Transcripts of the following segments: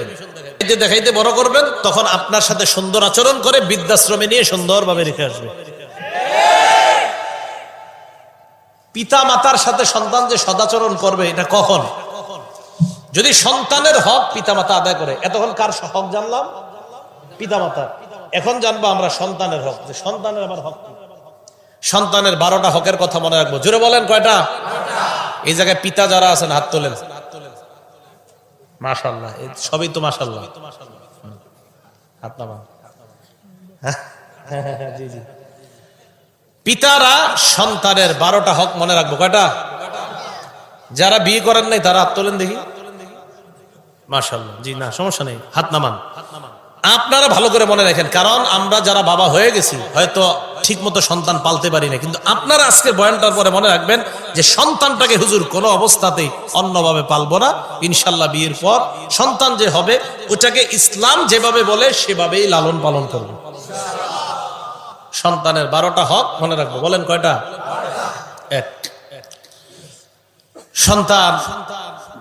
দেখাইতে দেখাইতে বড় করবেন, তখন আপনার সাথে সুন্দর আচরণ করে বৃদ্ধাশ্রমে নিয়ে সুন্দরভাবে রেখে আসবে। পিতা মাতার সাথে সন্তান যে সদাচরণ করবে, এটা কখন? যদি সন্তানের হক পিতা মাতা আদায় করে, এতক্ষণ কার হক জানলাম? পিতা মাতা এখন জানব আমরা সন্তানের হক, যে সন্তানের আমার হক সন্তানের বারোটা হকের কথা মনে রাখব। জোরে বলেন কয়টা? এই জায়গায় পিতা যারা আছেন, হাত তোলেন। মাশাল্লাহ সবই তো মাশাল্লাহ। হাত নামান হ্যাঁ, জি জি। পিতারা সন্তানের বারোটা হক মনে রাখব কয়টা? যারা বিয়ে করেন নাই তারা হাত তোলেন দেখি। মাশাল্লাহ জি না সমস্যা নেই হাত নামান। আপনারা ভালো করে মনে রাখেন, কারণ আমরা যারা বাবা হয়ে গেছি, হয়তো ঠিক মতো সন্তান পালতে পারি না কিন্তু আপনারা আজকে বয়ানটার পরে মনে রাখবেন যে সন্তানটাকে হুজুর কোনো অবস্থাতেই অন্যভাবে পালবো না। ইনশাল্লাহ বিয়ের পর সন্তান যে হবে, ওটাকে ইসলাম যেভাবে বলে, সেভাবেই লালন পালন করব। সন্তানের বারোটা হক মনে রাখব। বলেন কয়টা? এক। সন্তান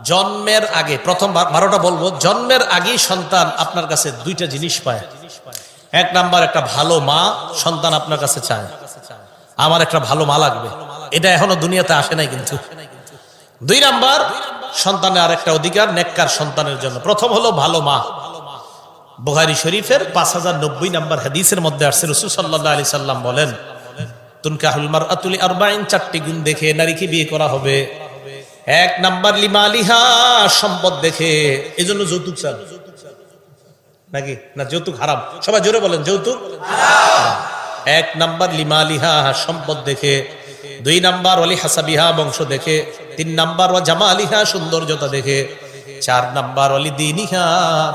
জন্মের আগে, প্রথম বার- বারোটা বলব, জন্মের আগেই সন্তান আপনার কাছে দুইটা জিনিস পায়। এক নাম্বার, একটা ভালো মা সন্তান আপনার কাছে চায়। আমার একটা ভালো মা লাগবে। এটা এখনও দুনিয়াতে আসে নাই কিন্তু। দুই নাম্বার, সন্তানের আর একটা অধিকার, নেককার সন্তানের জন্য। প্রথম হলো ভালো মা। বুহারি শরীফের পাঁচ হাজার নব্বই নাম্বার হাদিসের মধ্যে আসছে, রসুল সাল্লাহ আলি সাল্লাম বলেন, তুনকাহুল মার আতুলি আরবাইন চারটি গুণ দেখে নারীকে বিয়ে করা হবে। এক নাম্বার লিমালিহা সম্পদ দেখে এই জন্য যৌতুক চান। নাকি? না, যৌতুক হারাম। সবাই জোরে বলেন, যৌতুক? এক নাম্বার লিমালিহা সম্পদ দেখে, দুই নাম্বার অলি হাসাবিহা বংশ দেখে, তিন নাম্বার ও জামালিহা সৌন্দর্যতা দেখে, চার নাম্বার অলি দিনিহা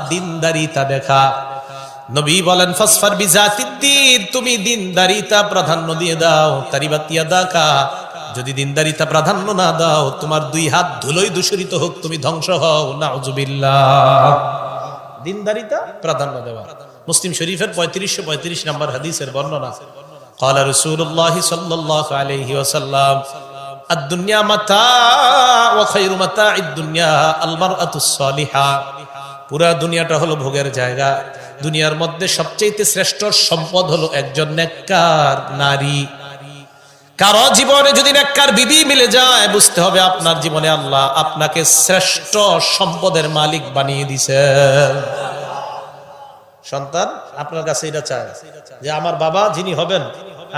দিনদারিতা দেখা। নবী বলেন, ফসফার বিজাতিদ্দিন, তুমি দিনদারিতা প্রাধান্য দিয়ে দাও তারিবাতিয়া দাকা যদি দিনদারিতা প্রাধান্য না দাও তোমার দুই হাত ধুলোই দূষরিত হোক তুমি ধ্বংস হও নাউজুবিল্লাহ দিনদারিতা প্রাধান্য দেওয়া মুসলিম শরীফের পঁয়ত্রিশশো পঁয়ত্রিশ নম্বর হাদিসের বর্ণনা قال رسول الله صلى الله عليه وسلم الدنيا متاع وخير متاع الدنيا المرأة الصالحة পুরা দুনিয়াটা হলো ভোগের জায়গা দুনিয়ার মধ্যে সবচেয়ে শ্রেষ্ঠ সম্পদ হলো একজন নেককার নারী কারও জীবনে যদি নেককার বিবি মিলে যায়, বুঝতে হবে আপনার জীবনে আল্লাহ আপনাকে শ্রেষ্ঠ সম্পদের মালিক বানিয়ে দিছে। সন্তান, আপনার কাছে এটা চায় যে আমার বাবা যিনি হবেন,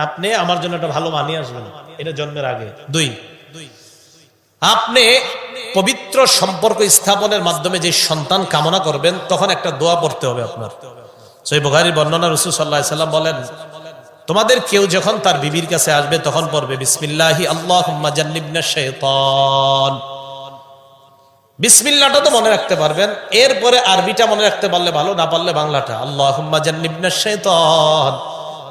আপনি আমার জন্য একটা ভালো মানিয়ে আসবেন। এটা জন্মের আগে। দুই, আপনি পবিত্র সম্পর্ক স্থাপনের মাধ্যমে যে সন্তান কামনা করবেন, তখন একটা দোয়া পড়তে হবে আপনার। সেই বুখারীর বর্ণনা রসুল সাল্লাহ সাল্লাম বলেন তোমাদের কেউ যখন তার বিবির কাছে আসবে, তখন পড়বে, বিসমিল্লাহি আল্লাহ বিসমিল্লাটা তো মনে রাখতে পারবেন। এরপরে আরবিটা মনে রাখতে পারলে ভালো, না পারলে বাংলাটা। আল্লাহ শৈতান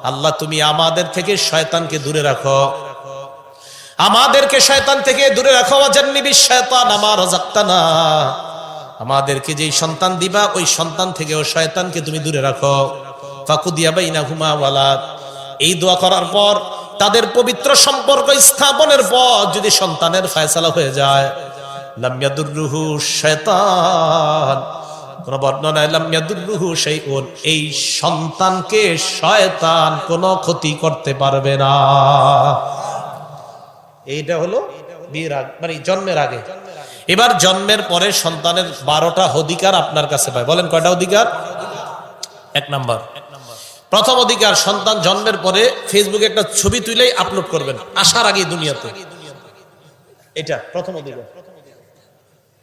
আল্লাহ, তুমি আমাদের থেকে শয়তানকে দূরে রাখো। আমাদেরকে শয়তান থেকে দূরে রাখো। শয়তান আমার রাজাক্তানা আমাদেরকে যেই সন্তান দিবা, ওই সন্তান থেকেও শয়তানকে তুমি দূরে রাখো। ফাকুদিয়া বাইনা হুমা ওয়ালাদ এই দোয়া করার পর, তাদের পবিত্র সম্পর্ক স্থাপনের পর যদি সন্তানের ফয়সালা হয়ে যায় লামিয়াদুররুহু শয়তান। কোন বর্ণনায় এই সন্তানকে শয়তান ক্ষতি করতে পারবে না। এইটা হলো মানে জন্মের আগে। এবার জন্মের পরে সন্তানের বারোটা অধিকার আপনার কাছে পায় বলেন কয়টা অধিকার? এক নাম্বার। প্রথম অধিকার সন্তান জন্মের পরে ফেসবুকে একটা ছবি তুলেই আপলোড করবেন। আসার আগে দুনিয়াতে। এটা প্রথম অধিকার।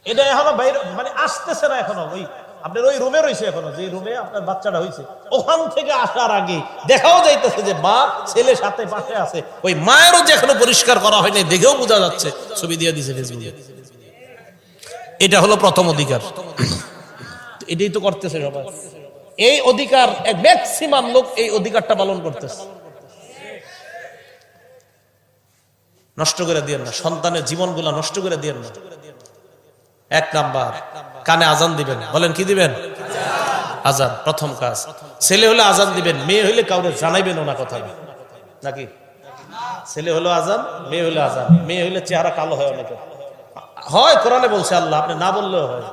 এটা এখনও বাইরে মানে আসতেছে না এখনও। ওই আপনার ওই রুমে রয়েছে এখনও। যে রুমে আপনার বাচ্চাটা হয়েছে। ওখান থেকে আসার আগে দেখাও যাইতেছে যে মা ছেলে সাথে পাশে আছে। ওই মায়েরও যে এখনও পরিষ্কার করা হয়নি দেখেও বোঝা যাচ্ছে। ছবি দিয়ে দিছে ফেসবুকে এটা হলো প্রথম অধিকার। এটাই তো করতেছে সবাই। এই অধিকার ম্যাক্সিমাম লোক এই অধিকারটা পালন করতেছে। নষ্ট করে দিয়েন না, সন্তানের জীবনগুলা নষ্ট করে দিয়েন না। এক নাম্বার, কানে আজান দিবেন। বলেন, কি দিবেন? আজান, প্রথম কাজ। ছেলে হলে আজান দিবেন, মেয়ে হলে কাউরে জানাইবেন না কথা। নাকি? ছেলে হলো আজান, মেয়ে হলে আজান। মেয়ে হলে চেহারা কালো হয় অনেকে। হয়, কোরআনে বলছে আল্লাহ, আপনি না বললেও হয়।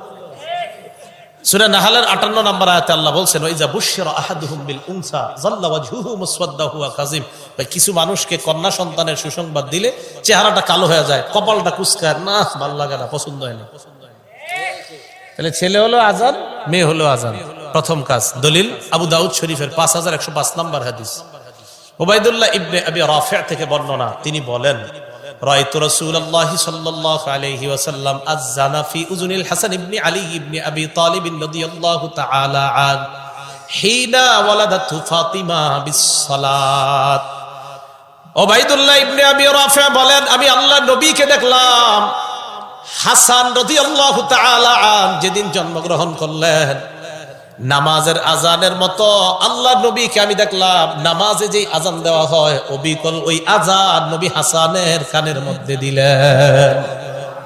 সূরা নাহালের 58 নম্বর আয়াতে আল্লাহ বলছেন ওইজা বুশশিরা আহাদুহুম বিল উনসা, যাল্লা ওয়াজহুহু মুসওয়াদ্দাহু ওয়া কাযিম। ভাই, কিছু মানুষকে কন্যা সন্তানের সুসংবাদ দিলে চেহারাটা কালো হয়ে যায়, কপালটা কুচকায়, না, ভালো লাগে না, পছন্দ হয় না। তাহলে ছেলে হলো আজান, মেয়ে হলো আজান। প্রথম কাজ, দলিল, আবু দাউদ শরীফের পাঁচ হাজার একশো পাঁচ নম্বর হাদিস। ওবায়দুল্লাহ ইবনে আবি রাফিয়া থেকে বর্ণনা, তিনি বলেন রায়তু রাসূলুল্লাহ সাল্লাল্লাহু আলাইহি ওয়াসাল্লাম আয-জানা ফি উযুনিল হাসান ইবনে আলী ইবনে আবি তালিব রাদিয়াল্লাহু তাআলা আন, হিনা ওয়ালাদাতু ফাতিমা বিস-সালাত। ওবায়দুল্লাহ ইবনে আবি রাফিয়া বলেন, আমি আল্লাহর নবীকে দেখলাম হাসান রাদিয়াল্লাহু তাআলা আন যেদিন জন্মগ্রহণ করলেন। নামাজের আজানের মতো আল্লাহ নবীকে আমি দেখলাম নামাজে যে আজান দেওয়া হয় অবিকল ওই আজান নবী হাসানের কানের মধ্যে দিলেন।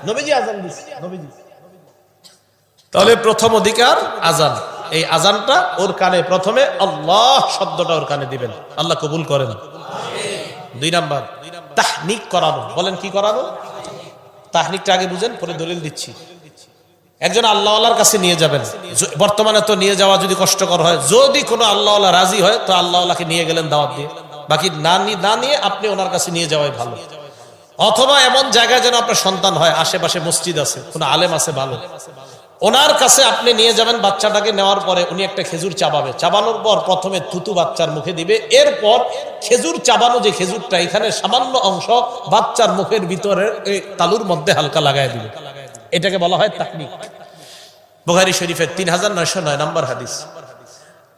নবীজি আজান নবীজি। তাহলে প্রথম অধিকার আজান। এই আজানটা ওর কানে প্রথমে আল্লাহ শব্দটা ওর কানে দিবেন। আল্লাহ কবুল করেন। দুই নাম্বার তাহনিক করানো। বলেন কি করানো? তাহনিকটা আগে বুঝেন পরে দলিল দিচ্ছি। একজন আল্লাহর কাছে নিয়ে যাবেন। বর্তমানে তো নিয়ে যাওয়া যদি কষ্টকর হয়, যদি কোনো আল্লাহ রাজি হয়, তো আল্লাহকে নিয়ে গেলেন দাওয়াত দিয়ে। বাকি না না নিয়ে আপনি ওনার কাছে নিয়ে যাওয়াই ভালো। অথবা এমন জায়গায় যেন আপনার সন্তান হয়, আশেপাশে মসজিদ আছে, কোনো আলেম আছে ভালো। ওনার কাছে আপনি নিয়ে যাবেন বাচ্চাটাকে নেওয়ার পরে উনি একটা খেজুর চাবাবে। চাবানোর পর প্রথমে থুতু বাচ্চার মুখে দিবে। এরপর খেজুর চাবানো যে খেজুরটা, এখানে সামান্য অংশ বাচ্চার মুখের ভিতরে তালুর মধ্যে হালকা লাগাই দিবে। এটাকে বলা হয় তাকনিক বুখারী শরীফের তিন হাজার নয়শো নয় নম্বর হাদিস।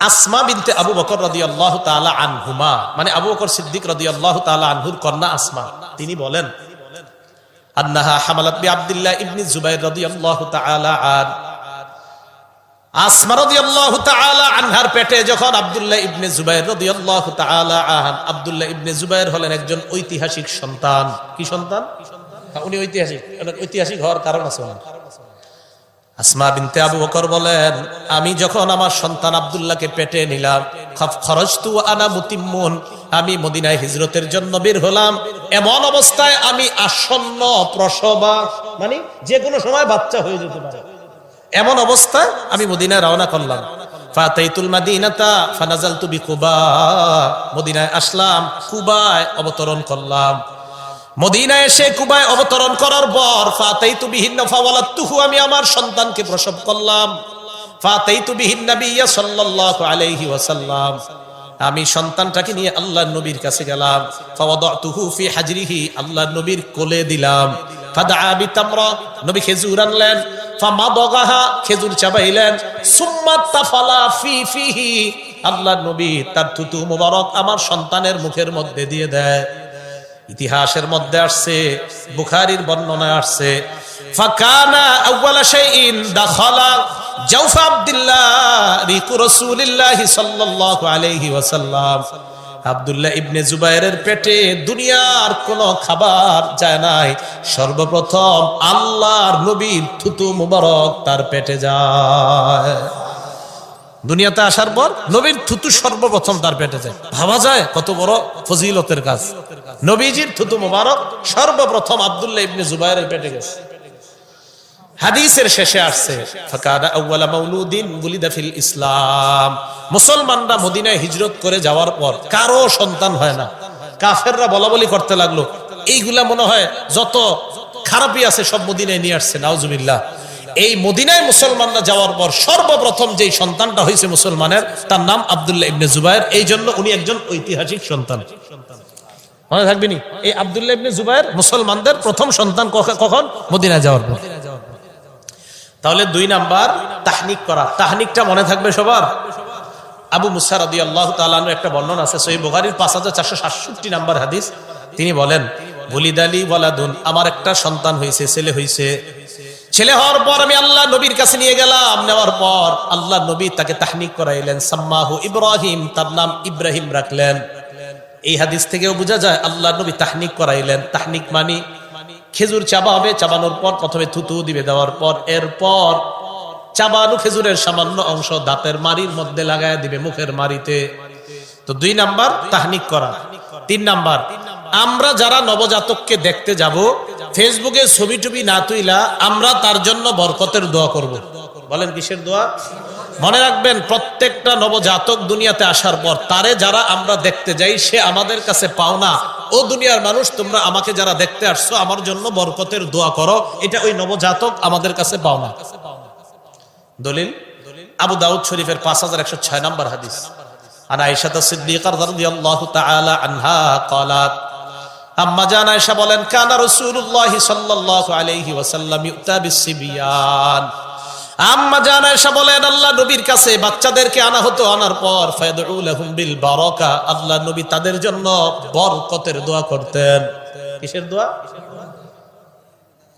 আসমা বিনতে আবু বকর রদি আল্লাহ তালা আনহুমা মানে আবু বকর সিদ্দিক রদি আল্লাহ তালা আনহুর কন্যা আসমা, তিনি বলেন, আন্নাহা হামালাত বি আব্দুল্লাহ ইবনি জুবাইর রাদিয়াল্লাহু তাআলা আন। আসমা রাদিয়াল্লাহু তাআলা আনহার পেটে যখন আব্দুল্লাহ ইবনে জুবাইর রাদিয়াল্লাহু তাআলা আন, আব্দুল্লাহ ইবনে জুবাইর হলেন একজন ঐতিহাসিক সন্তান। কি সন্তান? উনি ঐতিহাসিক ঐতিহাসিক হওয়ার কারণ আছে। আসমা বিনতে আবু বকর বলেন আমি যখন আমার সন্তান আব্দুল্লাহকে পেটে নিলাম খরচ খরচতু আনা মুতিম্মুন আমি মদিনায় হিজরতের জন্য বের হলাম এমন অবস্থায় আমি আসন্ন প্রসবা মানে যে কোনো সময় বাচ্চা হয়ে যেতে পারে। এমন অবস্থা আমি মদিনায় রওনা করলাম। ফাতাইতুল মাদিনাতা ফানাজালতু বিকুবা মদিনায় আসলাম কুবায় অবতরণ করলাম। মদিনায় এসে কুবায় অবতরণ করার পর, ফাতাইতু বিহিন্ন ফাওয়ালাতুহু আমি আমার সন্তানকে প্রসব করলাম। ফাতাইতু বিহিন নাবিয়্যা সাল্লাল্লাহু আলাইহি ওয়াসাল্লাম। আমি সন্তানটাকে নিয়ে আল্লাহর নবীর কাছে গেলাম। ফাওয়াদাতুহু ফি হাজরিহি, আল্লাহর নবীর কোলে দিলাম। ফাদআ বিতামরা, নবী খেজুর আনলেন। ফামাদাগাহা, খেজুর চাবাইলেন। সুম্মা তাফালা ফি ফিহি, আল্লাহর নবী তার থুতু মুবারক আমার সন্তানের মুখের মধ্যে দিয়ে দেয়। ইতিহাসের মধ্যে আসছে, বুখারীর বর্ণনায় আসছে, ফাকানা শাইইন দাখালা আব্দুল্লাহ রিকু সাল্লাল্লাহু আলাইহি ওয়াসাল্লাম। ইবনে পেটে দুনিয়ার কোন খাবার যায় নাই, সর্বপ্রথম আল্লাহর নবীর থুতু মুবারক তার পেটে যায়। দুনিয়াতে আসার পর নবীর থুতু সর্বপ্রথম তার পেটে যায়। ভাবা যায় কত বড় ফজিলতের কাজ। নবীজির থুতু মোবারক সর্বপ্রথম আব্দুল্লাহ ইবনে জুবাইরের পেটে গেছে। হাদিসের শেষে আসছে, ফাকাদা আউয়ালা মাউলুদিন বুলিদা ফিল ইসলাম। মুসলমানরা মদিনায় হিজরত করে যাওয়ার পর কারও সন্তান হয় না। কাফেররা বলা বলি করতে লাগল। এইগুলা মনে হয় যত খারাপই আছে সব মদিনায় নিয়ে আসছে, নাউজুবিল্লাহ। এই মদিনায় মুসলমানরা যাওয়ার পর সর্বপ্রথম যেই সন্তানটা হয়েছে মুসলমানের, তার নাম আব্দুল্লাহ ইবনে জুবাইর। এই জন্য উনি একজন ঐতিহাসিক সন্তান। মনে থাকবেনি এই আব্দুল্লাহ ইবনে জুবাইর মুসলমানদের প্রথম সন্তান কখন? মদিনা যাওয়ার পর। তাহলে দুই নাম্বার তাহনিক করা। তাহনিকটা মনে থাকবে সবার? আবু মুসা রদি আল্লাহ তালু একটা বর্ণনা আছে সহি বুখারির পাঁচ হাজার চারশো সাতষট্টি নাম্বার হাদিস। তিনি বলেন বলিদ বলিদালি ওয়ালাদুন, আমার একটা সন্তান হয়েছে ছেলে হয়েছে ছেলে হওয়ার পর আমি আল্লাহ নবীর কাছে নিয়ে গেলাম। নেওয়ার পর আল্লাহ নবী তাকে তাহনিক করাইলেন। সাম্মাহু ইব্রাহিম, তার নাম ইব্রাহিম রাখলেন। এই হাদিস থেকেও বোঝা যায়, আল্লাহ নবী তাহনিক করাইলেন। তাহনিক মানি খেজুর চাবা হবে, চাবানোর পর প্রথমে থুতু দিবে দেওয়ার পর, এরপর চাবানো খেজুরের সামান্য অংশ দাঁতের মারির মধ্যে লাগায় দিবে মুখের মারিতে তো দুই নাম্বার, তাহনিক করা। তিন নাম্বার, আমরা যারা নবজাতককে দেখতে যাব, ফেসবুকে ছবি টবি না তুইলা আমরা তার জন্য বরকতের দোয়া করব। বলেন কিসের দোয়া? মনে রাখবেন প্রত্যেকটা নবজাতক দুনিয়াতে আসার পর তারে যারা আমরা দেখতে যাই সে আমাদের কাছে পাওনা ও দুনিয়ার মানুষ তোমরা আমাকে যারা দেখতে আসছো আমার জন্য বরকতের দোয়া করো এটা ওই নবজাতক আমাদের কাছে পাওনা দলিল আবু দাউদ শরীফের পাঁচ হাজার একশো ছয় নম্বর হাদিস عن عائشة الصديقة رضي الله تعالى عنها قالت আম্মা জান আয়েশা বলেন কানা রাসূলুল্লাহ সাল্লাল্লাহু আলাইহি ওয়াসাল্লাম ইউতা বিসিবিয়ান আম্মা জান আয়েশা বলেন, আল্লাহ নবীর কাছে বাচ্চাদেরকে আনা হতো, আনার পর ফায়াদউ লাহুম বিল বারাকা, আল্লাহ নবী তাদের জন্য বরকতের দোয়া করতেন। কিসের দোয়া?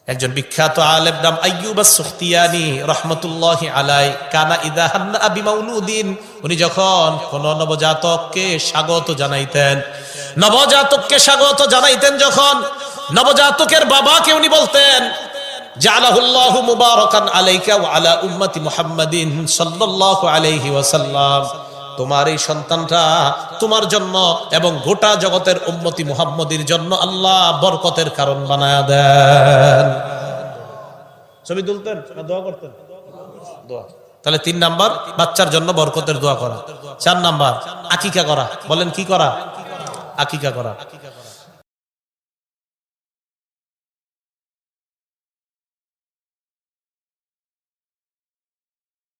একজন বিখ্যাত আলেম নাম আইয়ুব সুখতিয়ানি রহমতুল্লাহ আলাই কানা ইদা হান্না আবি মাউলুদিন, উনি যখন কোন নবজাতককে স্বাগত জানাইতেন, নবজাতককে স্বাগত জানাইতেন যখন, নবজাতকের বাবাকে উনি বলতেন তোমার এই সন্তানটা তোমার জন্য এবং গোটা জগতের উম্মতি মুহাম্মদির জন্য আল্লাহ বরকতের কারণ বানায় দেন। ছবি তুলতেন দোয়া করতেন? তাহলে তিন নাম্বার, বাচ্চার জন্য বরকতের দোয়া করা। চার নাম্বার, আকিকা করা। বলেন কি করা? আকিকা করা।